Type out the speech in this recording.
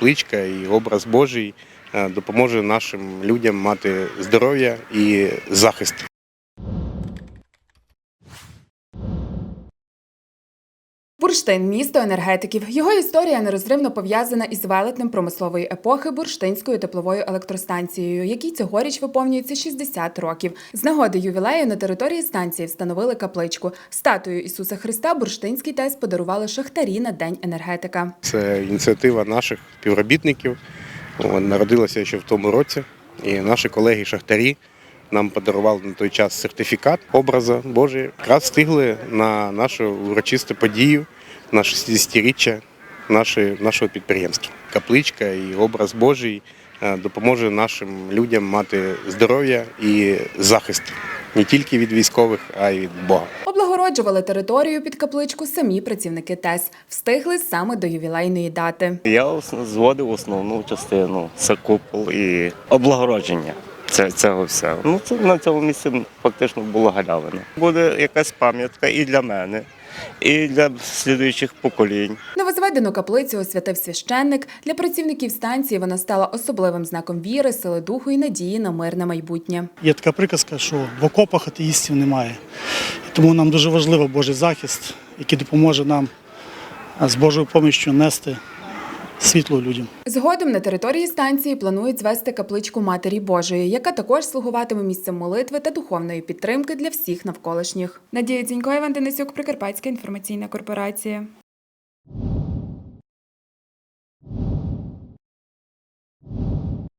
капличка і образ Божий е, допоможе нашим людям мати здоров'я і захист. Бурштин місто енергетиків. Його історія нерозривно пов'язана із велетнем промислової епохи Бурштинською тепловою електростанцією, якій цьогоріч виповнюється 60 років. З нагоди ювілею на території станції встановили капличку. Статую Ісуса Христа Бурштинський ТЕС подарували шахтарі на День енергетика. Це ініціатива наших співробітників. Народилася ще в тому році. І наші колеги-шахтарі нам подарували на той час сертифікат образа Божий. Якраз встигли на нашу урочисту подію, на 60-річчя нашої- нашого підприємства. Капличка і образ Божий е, допоможе нашим людям мати здоров'я і захист не тільки від військових, а й від Бога. Облагороджували територію під капличку самі працівники ТЕС. Встигли саме до ювілейної дати. Я зводив основну частину це купол і облагородження. Це цього всього. Ну це на цьому місці фактично була галявина. Буде якась пам'ятка і для мене, і для слідуючих поколінь. Новозведену каплицю освятив священник. Для працівників станції вона стала особливим знаком віри, сили духу і надії на мирне майбутнє. Є така приказка, що в окопах атеїстів немає. Тому нам дуже важливий Божий захист, який допоможе нам з Божою помощю нести світло людям. Згодом на території станції планують звести капличку Матері Божої, яка також слугуватиме місцем молитви та духовної підтримки для всіх навколишніх. Надія Дзінько, Іван Денисюк, Прикарпатська інформаційна корпорація.